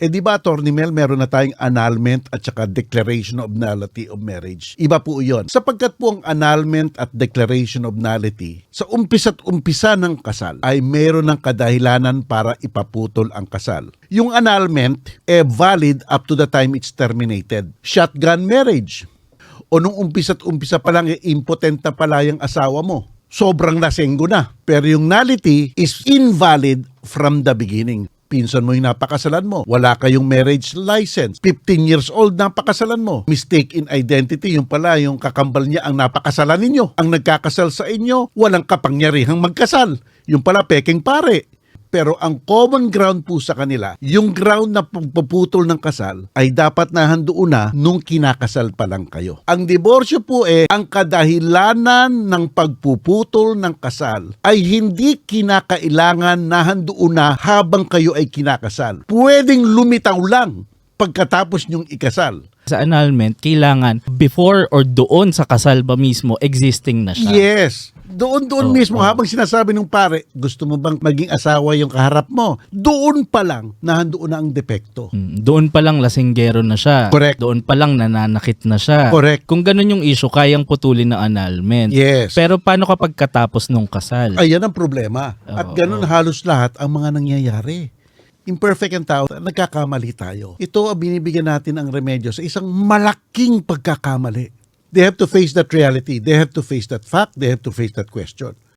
Eh di ba, Attorney Mel, meron na tayong annulment at saka declaration of nullity of marriage. Iba po yon. Sapagkat po ang annulment at declaration of nullity, sa umpisa't umpisa ng kasal ay meron ng kadahilanan para ipaputol ang kasal. Yung annulment, eh valid up to the time it's terminated. Shotgun marriage. O nung umpisa't umpisa pa lang, eh, impotent na pala yung asawa mo. Sobrang lasenggo na. Pero yung nullity is invalid from the beginning. Pinsan mo yung napakasalan mo. Wala kayong marriage license. 15 years old, napakasalan mo. Mistake in identity, yung pala, yung kakambal niya ang napakasalan ninyo. Ang nagkakasal sa inyo, walang kapangyarihang magkasal. Yung pala, peking pare. Pero ang common ground po sa kanila, yung ground na pagpuputol ng kasal ay dapat nahandoon na nung kinakasal pa lang kayo. Ang diborsyo po eh, ang kadahilanan ng pagpuputol ng kasal ay hindi kinakailangan nahandoon na habang kayo ay kinakasal. Pwedeng lumitaw lang pagkatapos nyong ikasal. Sa annulment, kailangan before or doon sa kasal ba mismo, existing na siya. Yes. Doon doon Oo, mismo oo. habang sinasabi ng pare, gusto mo bang maging asawa yung kaharap mo? Doon pa lang nahandoon na ang depekto. Mm, Doon pa lang lasinggero na siya. Correct. Doon pa lang nananakit na siya. Correct. Kung ganun yung issue, kayang putulin ng annulment. Yes. Pero paano kapag katapos nung kasal? Ayan ang problema. At Oo, ganun halos lahat ang mga nangyayari. Imperfect ang tao, nagkakamali tayo. Ito ang binibigyan natin ang remedyo sa isang malaking pagkakamali. They have to face that reality. They have to face that fact. They have to face that question.